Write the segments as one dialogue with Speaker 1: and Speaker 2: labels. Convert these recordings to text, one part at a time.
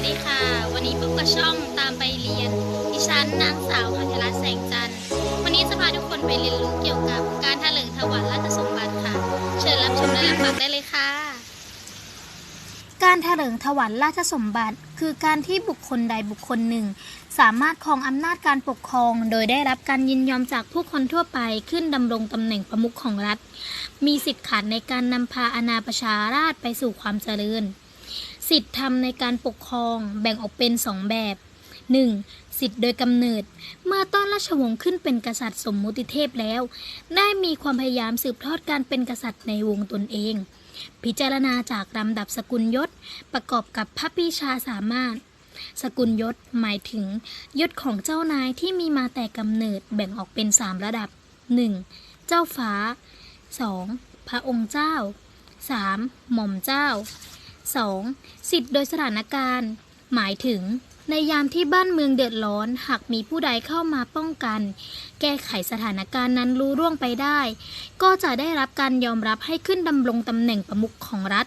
Speaker 1: วัสดีค่ะ วันนี้พบกับช่องตามไปเรียน ดิฉันนางสาวพัทรรัตน์แสงจันทร์ วันนี้จะพาทุกคนไปเรียนรู้เกี่ยวกับการถลึงถวันราชสมบัติค่ะ เชิญรับชมและรับฟังได้เลยค่ะ
Speaker 2: การถลิงถวันราชสมบัติ คือการที่บุคคลใดบุคคลหนึ่ง สามารถครองอำนาจการปกครอง โดยได้รับการยินยอมจากผู้คนทั่วไปขึ้นดำรงตำแหน่งประมุขของรัฐ มีสิทธิ์ขาดในการนำพาอาณาประชาราชไปสู่ความเจริญ สิทธิธรรมในการปกครองแบ่งออกเป็นสองแบบ 1. สิทธิโดยกำเนิด เมื่อต้นราชวงศ์ขึ้นเป็นกษัตริย์สมมุติเทพแล้ว ได้มีความพยายามสืบทอดการเป็นกษัตริย์ในวงตนเอง พิจารณาจากลำดับสกุลยศ ประกอบกับพระปีชาสามารถ สกุลยศหมายถึง ยศของเจ้านายที่มีมาแต่กำเนิดแบ่งออกเป็น3ระดับ 1. เจ้าฟ้า 2. พระองค์เจ้า 3. หม่อมเจ้า 2. สิทธิ์โดยสถานการณ์ หมายถึง ในยามที่บ้านเมืองเดือดร้อน หากมีผู้ใดเข้ามาป้องกัน แก้ไขสถานการณ์นั้นรู้ร่วงไปได้ ก็จะได้รับการยอมรับให้ขึ้นดำรงตำแหน่งประมุขของรัฐ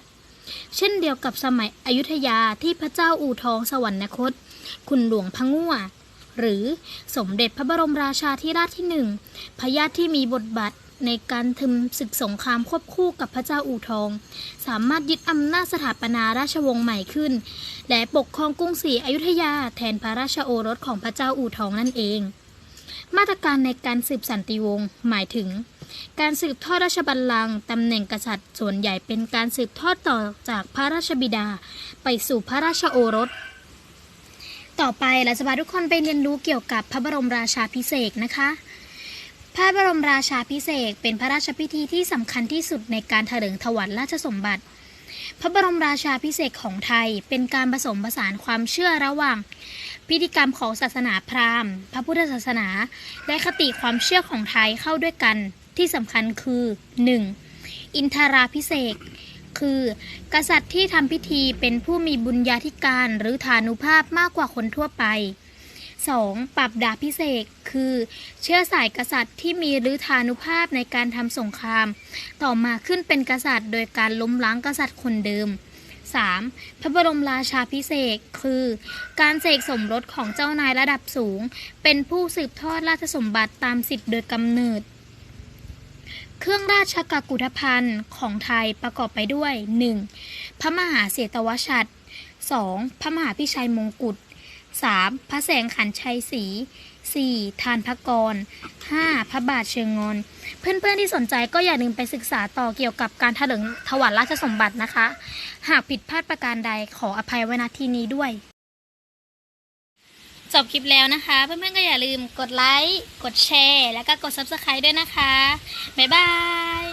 Speaker 2: เช่นเดียวกับสมัยอยุธยาที่พระเจ้าอู่ทองสวรรคต คุณหลวงพะงั่วหรือสมเด็จพระบรมราชาธิราชที่หนึ่งพญาที่มีบทบาท ในการทึมศึกสงครามควบคู่กับพระเจ้าอู่ทอง สามารถยึดอำนาจสถาปนาราชวงศ์ใหม่ขึ้น และปกครองกรุงศรีอยุธยาแทนพระราชโอรสของพระเจ้าอู่ทองนั่นเอง มาตรการในการสืบสันติวงศ์หมายถึง การสืบทอดราชบัลลังก์ตำแหน่งกษัตริย์ส่วนใหญ่เป็นการสืบทอดต่อจากพระราชบิดา ไปสู่พระราชโอรส ต่อไปเราจะพาทุกคนไปเรียนรู้เกี่ยวกับพระบรมราชาพิเศษนะคะ พระบรมราชาพิเศษเป็นพระราชพิธีที่สำคัญที่สุดในการถลิงถวัลราชสมบัติ พระบรมราชาพิเศษของไทยเป็นการผสมผสานความเชื่อระหว่าง พิธีกรรมของศาสนาพราหมณ์ พระพุทธศาสนา และคติความเชื่อของไทยเข้าด้วยกันที่สำคัญคือ 1. อินทราพิเศษคือ กษัตริย์ที่ทำพิธีเป็นผู้มีบุญญาธิการหรือฐานุภาพมากกว่าคนทั่วไป 2. ปรับดาพิเศษคือ เชื้อสายกษัตริย์ที่มีฤทธานุภาพในการทำสงคราม ต่อมาขึ้นเป็นกษัตริย์ โดยการล้มล้างกษัตริย์คนเดิม 3. พระบรมราชาพิเศษคือ การเสกสมรสของเจ้านายระดับสูง เป็นผู้สืบทอดราชสมบัติตามสิทธิโดยกำเนิด เครื่องราชกกุฏภัณฑ์ของไทยประกอบไปด้วย 1. พระมหาเสตวชัด 2. พระมหาพิชัยมงกุฎ 3. พระแสงขันชัยศรี 4. ทานพระกร 5. พระบาทเชิงงอนเพื่อนๆที่สนใจก็อย่าลืมไปศึกษาต่อเกี่ยวกับการถลิงถวัลราชสมบัตินะคะ หากผิดพลาดประการใดขออภัยไว้ณที่นี้ด้วย
Speaker 1: จบคลิปแล้วนะคะ เพื่อนๆก็อย่าลืมกดไลค์ กดแชร์ แล้วก็กด subscribe ด้วยนะคะ บ๊ายบาย